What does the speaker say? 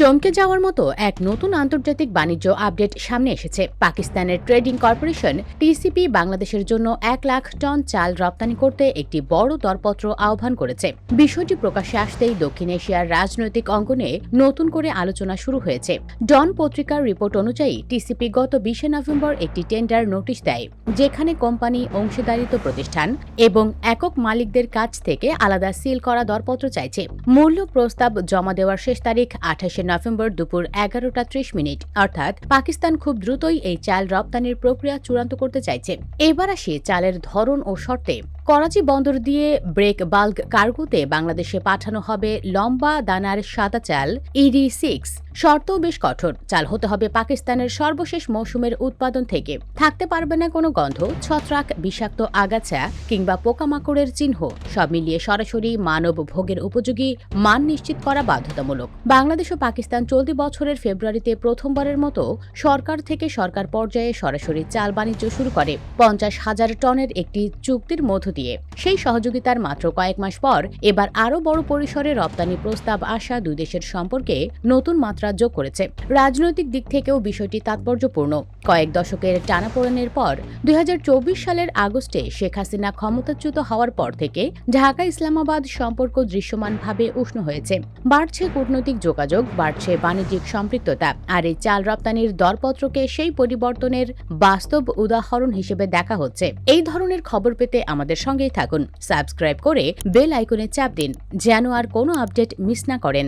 চমকে যাওয়ার মতো এক নতুন আন্তর্জাতিক বাণিজ্য আপডেট সামনে এসেছে। পাকিস্তানের ট্রেডিং কর্পোরেশন, টিসিপি, বাংলাদেশের জন্য এক লাখ টন চাল রপ্তানি করতে একটি বড় দরপত্র আহ্বান করেছে। বিষয়টি প্রকাশ্যে আসতেই দক্ষিণ এশিয়ার রাজনৈতিক অঙ্গনে নতুন করে আলোচনা শুরু হয়েছে। ডন পত্রিকার রিপোর্ট অনুযায়ী, টিসিপি গত বিশে নভেম্বর একটি টেন্ডার নোটিশ দেয়, যেখানে কোম্পানি, অংশীদারিত্ব প্রতিষ্ঠান এবং একক মালিকদের কাছ থেকে আলাদা সিল করা দরপত্র চাইছে। মূল্য প্রস্তাব জমা দেওয়ার শেষ তারিখ আঠাশে নভেম্বর দুপুর এগারোটা ত্রিশ মিনিট। অর্থাৎ পাকিস্তান খুব দ্রুতই এই চাল রপ্তানির প্রক্রিয়া চূড়ান্ত করতে চাইছে। এবার আসি চালের ধরন ও শর্তে। করাচি বন্দর দিয়ে ব্রেক বাল্ক কার্গোতে বাংলাদেশে পাঠানো হবে লম্বা দানার সাদা চাল ইডি সিক্স শর্তও বেশ কঠোর। চাল হতে হবে পাকিস্তানের সর্বশেষ মৌসুমের উৎপাদন থেকে। থাকতে পারবে না কোনো গন্ধ, ছত্রাক, বিষাক্ত আগাছা কিংবা পোকামাকড়ের চিহ্ন। সব মিলিয়ে সরাসরি মানব ভোগের উপযোগী মান নিশ্চিত করা বাধ্যতামূলক। বাংলাদেশ ও পাকিস্তান চলতি বছরের ফেব্রুয়ারিতে প্রথমবারের মতো সরকার থেকে সরকার পর্যায়ে সরাসরি চাল বাণিজ্য শুরু করে। পঞ্চাশ হাজার টনের একটি চুক্তির মধ্য দিয়ে। সেই সহযোগিতার মাত্র কয়েক মাস পর এবার আরও বড় পরিসরে রপ্তানি প্রস্তাব আসা দুই দেশের সম্পর্কে নতুন মাত্রা যোগ করেছে। রাজনৈতিক দিক থেকেও বিষয়টি তাৎপর্যপূর্ণ। কয়েক দশকের টানাপোড়েনের পর দুই সালের আগস্টে শেখ হাসিনা ক্ষমতাচ্যুত হওয়ার পর থেকে ঢাকা ইসলামাবাদ সম্পর্ক দৃশ্যমানভাবে উষ্ণ হয়েছে। বাড়ছে কূটনৈতিক যোগাযোগ, বাড়ছে বাণিজ্যিক সম্পৃক্ততা, আর এই চাল রপ্তানির দরপত্রকে সেই পরিবর্তনের বাস্তব উদাহরণ হিসেবে দেখা হচ্ছে। এই ধরনের খবর পেতে আমাদের সঙ্গেই থাকুন। সাবস্ক্রাইব করে বেল আইকনে চাপ দিন, যেন আর কোনো আপডেট মিস না করেন।